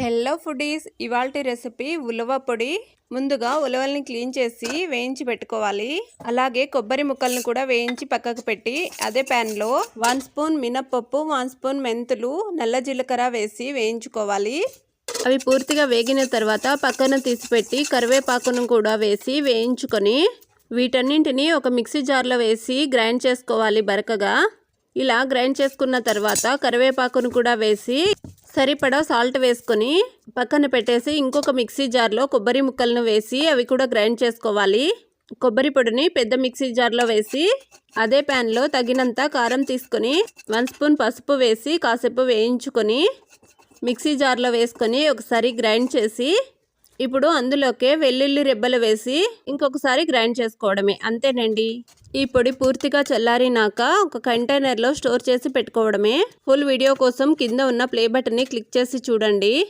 Hello foodies ఇవాల్టి recipe ఉలవ పొడి. ముందుగా ఉలవల్ని క్లీన్ చేసి వేయించి పెట్టుకోవాలి. అలాగే కొబ్బరి ముక్కల్ని కూడా వేయించి పక్కకు పెట్టి అదే ప్యాన్లో వన్ స్పూన్ మినప్పప్పు వన్ స్పూన్ మెంతులు నల్ల జీలకర్ర వేసి వేయించుకోవాలి. అవి పూర్తిగా వేగిన తర్వాత పక్కన తీసిపెట్టి కరివేపాకును కూడా వేసి వేయించుకొని వీటన్నింటినీ ఒక మిక్సీ జార్లో వేసి గ్రైండ్ చేసుకోవాలి బరకగా. ఇలా గ్రైండ్ చేసుకున్న తర్వాత కరివేపాకును కూడా వేసి సరిపడా సాల్ట్ వేసుకొని పక్కన పెట్టేసి ఇంకొక మిక్సీ జార్లో కొబ్బరి ముక్కలను వేసి అవి కూడా గ్రైండ్ చేసుకోవాలి. కొబ్బరి పొడిని పెద్ద మిక్సీ జార్లో వేసి అదే ప్యాన్లో తగినంత కారం తీసుకొని వన్ స్పూన్ పసుపు వేసి కాసేపు వేయించుకొని మిక్సీ జార్లో వేసుకొని ఒకసారి గ్రైండ్ చేసి ఇప్పుడు అందులోకే వెల్లుల్లి రెబ్బలు వేసి ఇంకొకసారి గ్రైండ్ చేసుకోవడమే. అంతేనండి? ఈ పొడి పూర్తిగా చల్లారినాక ఒక కంటైనర్లో స్టోర్ చేసి పెట్టుకోవడమే. ఫుల్ వీడియో కోసం కింద ఉన్న ప్లే బటన్ని క్లిక్ చేసి చూడండి.